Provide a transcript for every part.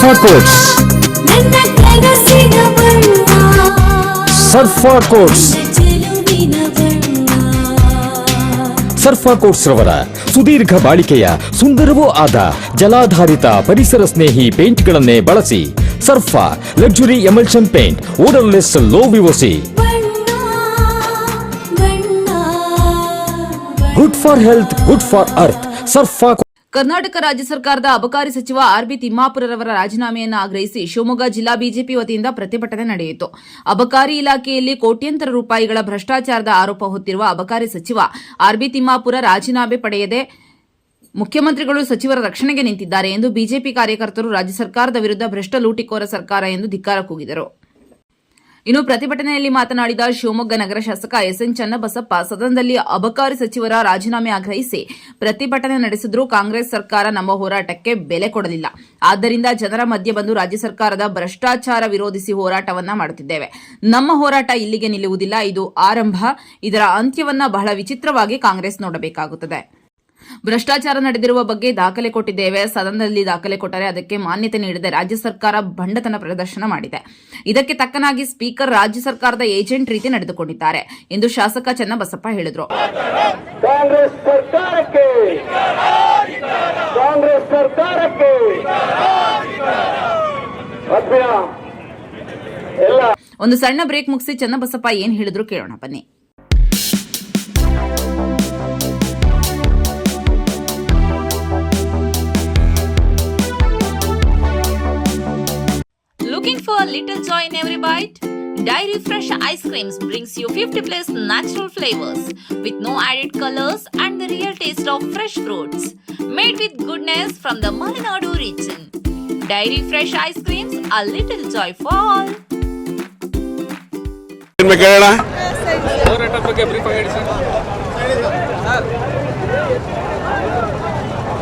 ಸರ್ಫಾ quotes ನನ್ನ ಕನಸಿನ ಬಣ್ಣ ಸರ್ಫಾ ಕೋಟ್ಸ್ ಚೆಲುವಿನ ಬಣ್ಣ ಸರ್ಫಾ ಕೋಟ್ಸ್ ರವರ ಸುದೀರ್ಘ ಬಾಳಿಕೆಯ ಸುಂದರವೂ ಆದ ಜಲಾಧಾರಿತ ಪರಿಸರ ಸ್ನೇಹಿ ಪೇಂಟ್ಗಳನ್ನೇ ಬಳಸಿ Sarfa luxury emulsion paint odourless low VOC ಬಣ್ಣ ಬಣ್ಣ good for health good for earth Sarfa Karnataka ರಾಜ್ಯ ಸರ್ಕಾರದ ಅಬಕಾರಿ ಸಚಿವ ಆರ್ಬಿ ತಿಮ್ಮಾಪುರರವರ ರಾಜೀನಾಮೆಯನ್ನು ಆಗ್ರಹಿಸಿ ಶಿವಮೊಗ್ಗ ಜಿಲ್ಲಾ ಬಿಜೆಪಿ ವತಿಯಿಂದ ಪ್ರತಿಭಟನೆ ನಡೆಯಿತು. ಅಬಕಾರಿ ಇಲಾಖೆಯಲ್ಲಿ ಕೋಟ್ಯಂತರ ರೂಪಾಯಿಗಳ ಭ್ರಷ್ಟಾಚಾರದ ಆರೋಪ ಹೊತ್ತಿರುವ ಅಬಕಾರಿ ಸಚಿವ ಆರ್ಬಿ ತಿಮ್ಮಾಪುರ ರಾಜೀನಾಮೆ ಪಡೆಯದೆ ಮುಖ್ಯಮಂತ್ರಿಗಳು ಸಚಿವರ ರಕ್ಷಣೆಗೆ ನಿಂತಿದ್ದಾರೆ ಎಂದು ಬಿಜೆಪಿ ಕಾರ್ಯಕರ್ತರು ರಾಜ್ಯ ಸರ್ಕಾರದ ವಿರುದ್ಧ ಭ್ರಷ್ಟ ಲೂಟಿಕೋರ ಸರ್ಕಾರ ಎಂದು ಧಿಕ್ಕಾರ ಕೂಗಿದರು. ಇನ್ನು ಪ್ರತಿಭಟನೆಯಲ್ಲಿ ಮಾತನಾಡಿದ ಶಿವಮೊಗ್ಗ ನಗರ ಶಾಸಕ ಎಸ್ಎನ್ ಚನ್ನಬಸಪ್ಪ, ಸದನದಲ್ಲಿ ಅಬಕಾರಿ ಸಚಿವರ ರಾಜೀನಾಮೆ ಆಗ್ರಹಿಸಿ ಪ್ರತಿಭಟನೆ ನಡೆಸಿದ್ರೂ ಕಾಂಗ್ರೆಸ್ ಸರ್ಕಾರ ನಮ್ಮ ಹೋರಾಟಕ್ಕೆ ಬೆಲೆ ಕೊಡಲಿಲ್ಲ. ಆದ್ದರಿಂದ ಜನರ ಮಧ್ಯೆ ಬಂದು ರಾಜ್ಯ ಸರ್ಕಾರದ ಭ್ರಷ್ಟಾಚಾರ ವಿರೋಧಿಸಿ ಹೋರಾಟವನ್ನ ಮಾಡುತ್ತಿದ್ದೇವೆ. ನಮ್ಮ ಹೋರಾಟ ಇಲ್ಲಿಗೆ ನಿಲ್ಲುವುದಿಲ್ಲ, ಇದು ಆರಂಭ. ಇದರ ಅಂತ್ಯವನ್ನ ಬಹಳ ವಿಚಿತ್ರವಾಗಿ ಕಾಂಗ್ರೆಸ್ ನೋಡಬೇಕಾಗುತ್ತದೆ. ಭ್ರಷ್ಟಾಚಾರ ನಡೆದಿರುವ ಬಗ್ಗೆ ದಾಖಲೆ ಕೊಟ್ಟಿದ್ದೇವೆ. ಸದನದಲ್ಲಿ ದಾಖಲೆ ಕೊಟ್ಟರೆ ಅದಕ್ಕೆ ಮಾನ್ಯತೆ ನೀಡದೆ ರಾಜ್ಯ ಸರ್ಕಾರ ಭಂಡತನ ಪ್ರದರ್ಶನ ಮಾಡಿದೆ. ಇದಕ್ಕೆ ತಕ್ಕನಾಗಿ ಸ್ಪೀಕರ್ ರಾಜ್ಯ ಸರ್ಕಾರದ ಏಜೆಂಟ್ ರೀತಿ ನಡೆದುಕೊಂಡಿದ್ದಾರೆ. ಎಂದು ಶಾಸಕ ಚನ್ನಬಸಪ್ಪ ಹೇಳಿದರು. ಕಾಂಗ್ರೆಸ್ ಸರ್ಕಾರಕ್ಕೆ ಕಾಂಗ್ರೆಸ್ ಸರ್ಕಾರಕ್ಕೆ ಒಂದು ಸಣ್ಣ ಬ್ರೇಕ್ ಮುಗಿಸಿ ಚನ್ನಬಸಪ್ಪ ಏನ್ ಹೇಳಿದ್ರು ಕೇಳೋಣ ಬನ್ನಿ. for a little joy in every bite? Dairy Fresh Ice Creams brings you 50 plus natural flavors with no added colors and the real taste of fresh fruits. Made with goodness from the Malenadu region. Dairy Fresh Ice Creams, a little joy for all. ಏನ್ ಬೇಕು ಹೇಳೋಣ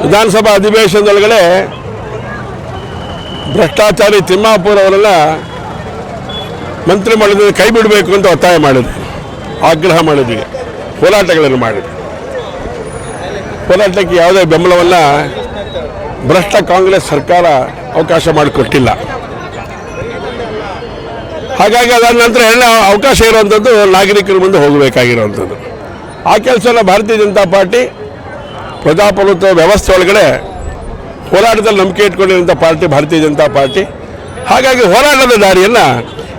ವಿಧಾನಸಭಾ ಅಧಿವೇಶನದೊಳಗಡೆ ಭ್ರಷ್ಟಾಚಾರಿ ತಿಮ್ಮಾಪುರ್ ಅವರೆಲ್ಲ ಮಂತ್ರಿಮಂಡಲದಿಂದ ಕೈ ಬಿಡಬೇಕು ಅಂತ ಒತ್ತಾಯ ಮಾಡಿದ್ವಿ ಆಗ್ರಹ ಮಾಡಿದ್ವಿ. ಹೋರಾಟಗಳನ್ನು ಮಾಡಿದ್ವಿ. ಹೋರಾಟಕ್ಕೆ ಯಾವುದೇ ಬೆಂಬಲವನ್ನು ಭ್ರಷ್ಟ ಕಾಂಗ್ರೆಸ್ ಸರ್ಕಾರ ಅವಕಾಶ ಮಾಡಿಕೊಟ್ಟಿಲ್ಲ. ಹಾಗಾಗಿ ಅದಾದ ನಂತರ ಎಲ್ಲ ಅವಕಾಶ ಇರುವಂಥದ್ದು ನಾಗರಿಕರ ಮುಂದೆ ಹೋಗಬೇಕಾಗಿರುವಂಥದ್ದು. ಆ ಕೆಲಸನ ಭಾರತೀಯ ಜನತಾ ಪಾರ್ಟಿ ಪ್ರಜಾಪ್ರಭುತ್ವ ವ್ಯವಸ್ಥೆ ಒಳಗಡೆ ಹೋರಾಟದಲ್ಲಿ ನಂಬಿಕೆ ಇಟ್ಕೊಂಡಿರುವಂಥ ಪಾರ್ಟಿ, ಭಾರತೀಯ ಜನತಾ ಪಾರ್ಟಿ. ಹಾಗಾಗಿ ಹೋರಾಟದ ದಾರಿಯನ್ನು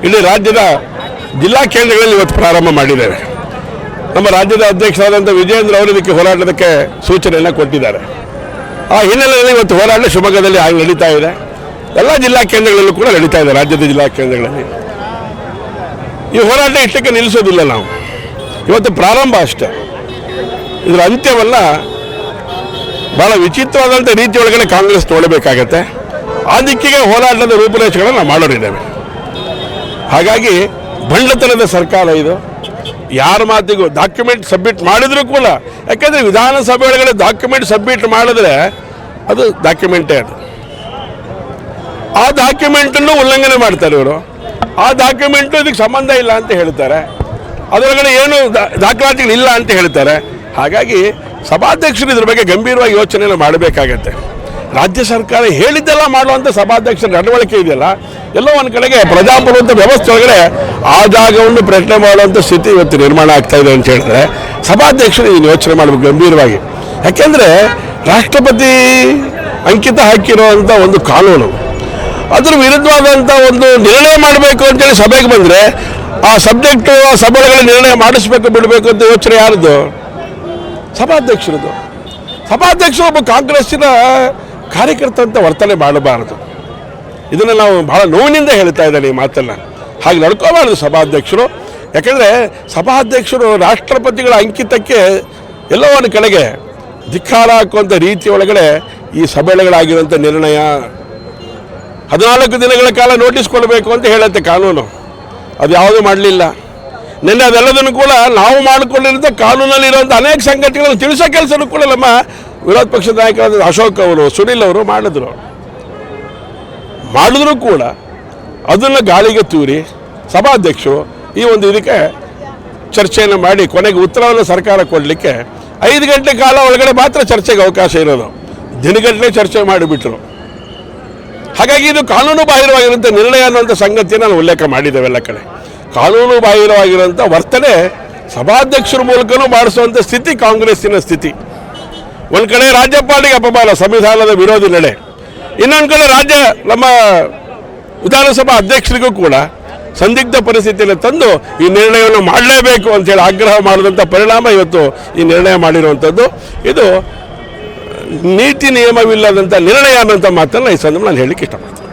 ಇಡೀ ರಾಜ್ಯದ ಜಿಲ್ಲಾ ಕೇಂದ್ರಗಳಲ್ಲಿ ಇವತ್ತು ಪ್ರಾರಂಭ ಮಾಡಿದ್ದೇವೆ ನಮ್ಮ ರಾಜ್ಯದ ಅಧ್ಯಕ್ಷರಾದಂಥ ವಿಜಯೇಂದ್ರ ಅವರು ಇದಕ್ಕೆ ಹೋರಾಟದಕ್ಕೆ ಸೂಚನೆಯನ್ನು ಕೊಟ್ಟಿದ್ದಾರೆ. ಆ ಹಿನ್ನೆಲೆಯಲ್ಲಿ ಇವತ್ತು ಹೋರಾಟ ಶಿವಮೊಗ್ಗದಲ್ಲಿ ಆಗಿ ನಡೀತಾ ಇದೆ. ಎಲ್ಲ ಜಿಲ್ಲಾ ಕೇಂದ್ರಗಳಲ್ಲೂ ಕೂಡ ನಡೀತಾ ಇದೆ, ರಾಜ್ಯದ ಜಿಲ್ಲಾ ಕೇಂದ್ರಗಳಲ್ಲಿ. ಈ ಹೋರಾಟ ಇಷ್ಟಕ್ಕೆ ನಿಲ್ಲಿಸೋದಿಲ್ಲ ನಾವು. ಇವತ್ತು ಪ್ರಾರಂಭ ಅಷ್ಟೇ. ಇದರ ಅಂತ್ಯವಲ್ಲ ಬಹಳ ವಿಚಿತ್ರವಾದಂಥ ರೀತಿ ಒಳಗಡೆ ಕಾಂಗ್ರೆಸ್ ತೊಗೊಳ್ಬೇಕಾಗತ್ತೆ ಆ ದಿಕ್ಕಿಗೆ ಹೋರಾಟದ ರೂಪುರೇಷೆಗಳನ್ನು ನಾವು ಮಾಡೋರಿದ್ದೇವೆ. ಹಾಗಾಗಿ ಬಂಡತನದ ಸರ್ಕಾರ ಇದು. ಯಾರ ಮಾತಿಗೂ ಡಾಕ್ಯುಮೆಂಟ್ ಸಬ್ಮಿಟ್ ಮಾಡಿದ್ರು ಕೂಡ, ಯಾಕೆಂದರೆ ವಿಧಾನಸಭೆ ಒಳಗಡೆ ಡಾಕ್ಯುಮೆಂಟ್ ಸಬ್ಮಿಟ್ ಮಾಡಿದ್ರೆ ಅದು ಡಾಕ್ಯುಮೆಂಟೇ ಅದು ಆ ಡಾಕ್ಯುಮೆಂಟನ್ನು ಉಲ್ಲಂಘನೆ ಮಾಡ್ತಾರೆ ಇವರು. ಆ ಡಾಕ್ಯುಮೆಂಟು ಇದಕ್ಕೆ ಸಂಬಂಧ ಇಲ್ಲ ಅಂತ ಹೇಳ್ತಾರೆ. ಅದರೊಳಗಡೆ ಏನು ದಾಖಲಾತಿಗಳಿಲ್ಲ ಅಂತ ಹೇಳ್ತಾರೆ. ಹಾಗಾಗಿ ಸಭಾಧ್ಯಕ್ಷರು ಇದ್ರ ಬಗ್ಗೆ ಗಂಭೀರವಾಗಿ ಯೋಚನೆಯನ್ನು ಮಾಡಬೇಕಾಗತ್ತೆ. ರಾಜ್ಯ ಸರ್ಕಾರ ಹೇಳಿದ್ದೆಲ್ಲ ಮಾಡುವಂಥ ಸಭಾಧ್ಯಕ್ಷರ ನಡವಳಿಕೆ ಇದೆಯಲ್ಲ, ಎಲ್ಲೋ ಒಂದು ಕಡೆಗೆ ಪ್ರಜಾಪ್ರಭುತ್ವ ವ್ಯವಸ್ಥೆ ಒಳಗಡೆ ಆ ಜಾಗವನ್ನು ಪ್ರಶ್ನೆ ಮಾಡುವಂಥ ಸ್ಥಿತಿ ಇವತ್ತು ನಿರ್ಮಾಣ ಆಗ್ತಾ ಇದೆ ಅಂತ ಹೇಳಿದ್ರೆ ಸಭಾಧ್ಯಕ್ಷರು ಇದನ್ನು ಯೋಚನೆ ಮಾಡಬೇಕು ಗಂಭೀರವಾಗಿ. ಯಾಕೆಂದರೆ ರಾಷ್ಟ್ರಪತಿ ಅಂಕಿತ ಹಾಕಿರುವಂಥ ಒಂದು ಕಾನೂನು, ಅದ್ರ ವಿರುದ್ಧವಾದಂಥ ಒಂದು ನಿರ್ಣಯ ಮಾಡಬೇಕು ಅಂತೇಳಿ ಸಭೆಗೆ ಬಂದರೆ ಆ ಸಬ್ಜೆಕ್ಟು, ಆ ಸಭೆಗಳ ನಿರ್ಣಯ ಮಾಡಿಸ್ಬೇಕು ಬಿಡಬೇಕು ಅಂತ ಯೋಚನೆ ಯಾರದು ಸಭಾಧ್ಯಕ್ಷರದು. ಸಭಾಧ್ಯಕ್ಷರು ಒಬ್ಬ ಕಾಂಗ್ರೆಸ್ಸಿನ ಕಾರ್ಯಕರ್ತ ಅಂತ ವರ್ತನೆ ಮಾಡಬಾರದು. ಇದನ್ನು ನಾವು ಬಹಳ ನೋವಿನಿಂದ ಹೇಳ್ತಾ ಇದ್ದೇನೆ ಈ ಮಾತನ್ನು. ಹಾಗೆ ನಡ್ಕೋಬಾರ್ದು ಸಭಾಧ್ಯಕ್ಷರು. ಯಾಕಂದರೆ ಸಭಾಧ್ಯಕ್ಷರು ರಾಷ್ಟ್ರಪತಿಗಳ ಅಂಕಿತಕ್ಕೆ ಎಲ್ಲೋ ಒಂದು ಕಡೆಗೆ ಧಿಕ್ಕಾರ ಹಾಕುವಂಥ ರೀತಿ ಒಳಗಡೆ ಈ ಸಭೆಗಳಾಗಿರುವಂಥ ನಿರ್ಣಯ ಹದಿನಾಲ್ಕು ದಿನಗಳ ಕಾಲ ನೋಟಿಸ್ ಕೊಡಬೇಕು ಅಂತ ಹೇಳುತ್ತೆ ಕಾನೂನು. ಅದು ಯಾವುದೂ ಮಾಡಲಿಲ್ಲ. ನಿನ್ನೆ ಅದೆಲ್ಲದನ್ನು ಕೂಡ ನಾವು ಮಾಡಿಕೊಂಡಿರೋಂಥ ಕಾನೂನಲ್ಲಿ ಇರುವಂಥ ಅನೇಕ ಸಂಘಟನೆಗಳನ್ನು ತಿಳಿಸೋ ಕೆಲಸನೂ ಕೂಡ ನಮ್ಮ ವಿರೋಧ ಪಕ್ಷದ ನಾಯಕರಾದ ಅಶೋಕ್ ಅವರು, ಸುನಿಲ್ ಅವರು ಮಾಡಿದ್ರು. ಮಾಡಿದ್ರು ಕೂಡ ಅದನ್ನು ಗಾಳಿಗೆ ತೂರಿ ಸಭಾಧ್ಯಕ್ಷರು ಈ ಒಂದು ಇದಕ್ಕೆ ಚರ್ಚೆಯನ್ನು ಮಾಡಿ ಕೊನೆಗೆ ಉತ್ತರವನ್ನು ಸರ್ಕಾರ ಕೊಡಲಿಕ್ಕೆ ಐದು ಗಂಟೆ ಕಾಲ ಒಳಗಡೆ ಮಾತ್ರ ಚರ್ಚೆಗೆ ಅವಕಾಶ ಇರೋದು. ದಿನಗಟ್ಟಲೆ ಚರ್ಚೆ ಮಾಡಿಬಿಟ್ರು. ಹಾಗಾಗಿ ಇದು ಕಾನೂನು ಬಾಹಿರವಾಗಿರುವಂಥ ನಿರ್ಣಯ ಅನ್ನುವಂಥ ಸಂಗತಿಯನ್ನು ನಾವು ಉಲ್ಲೇಖ ಮಾಡಿದ್ದೇವೆ ಎಲ್ಲ ಕಡೆ. ಕಾನೂನು ಬಾಹಿರವಾಗಿರುವಂಥ ವರ್ತನೆ ಸಭಾಧ್ಯಕ್ಷರ ಮೂಲಕನೂ ಮಾಡಿಸುವಂಥ ಸ್ಥಿತಿ ಕಾಂಗ್ರೆಸ್ಸಿನ ಸ್ಥಿತಿ. ಒಂದು ಕಡೆ ರಾಜ್ಯಪಾಲಿಗೆ ಅಪಮಾನ, ಸಂವಿಧಾನದ ವಿರೋಧಿ ನಡೆ ಇನ್ನೊಂದು ಕಡೆ ರಾಜ್ಯ, ನಮ್ಮ ವಿಧಾನಸಭಾ ಅಧ್ಯಕ್ಷರಿಗೂ ಕೂಡ ಸಂದಿಗ್ಧ ಪರಿಸ್ಥಿತಿಯನ್ನು ತಂದು ಈ ನಿರ್ಣಯವನ್ನು ಮಾಡಲೇಬೇಕು ಅಂತೇಳಿ ಆಗ್ರಹ ಮಾಡಿದಂಥ ಪರಿಣಾಮ ಇವತ್ತು ಈ ನಿರ್ಣಯ ಮಾಡಿರುವಂಥದ್ದು ಇದು ನೀತಿ ನಿಯಮವಿಲ್ಲದಂಥ ನಿರ್ಣಯ ಅನ್ನೋಂಥ ಮಾತನ್ನು ಈ ಸಂದರ್ಭ ನಾನು ಹೇಳಲಿಕ್ಕೆ ಇಷ್ಟಪಡ್ತೀನಿ.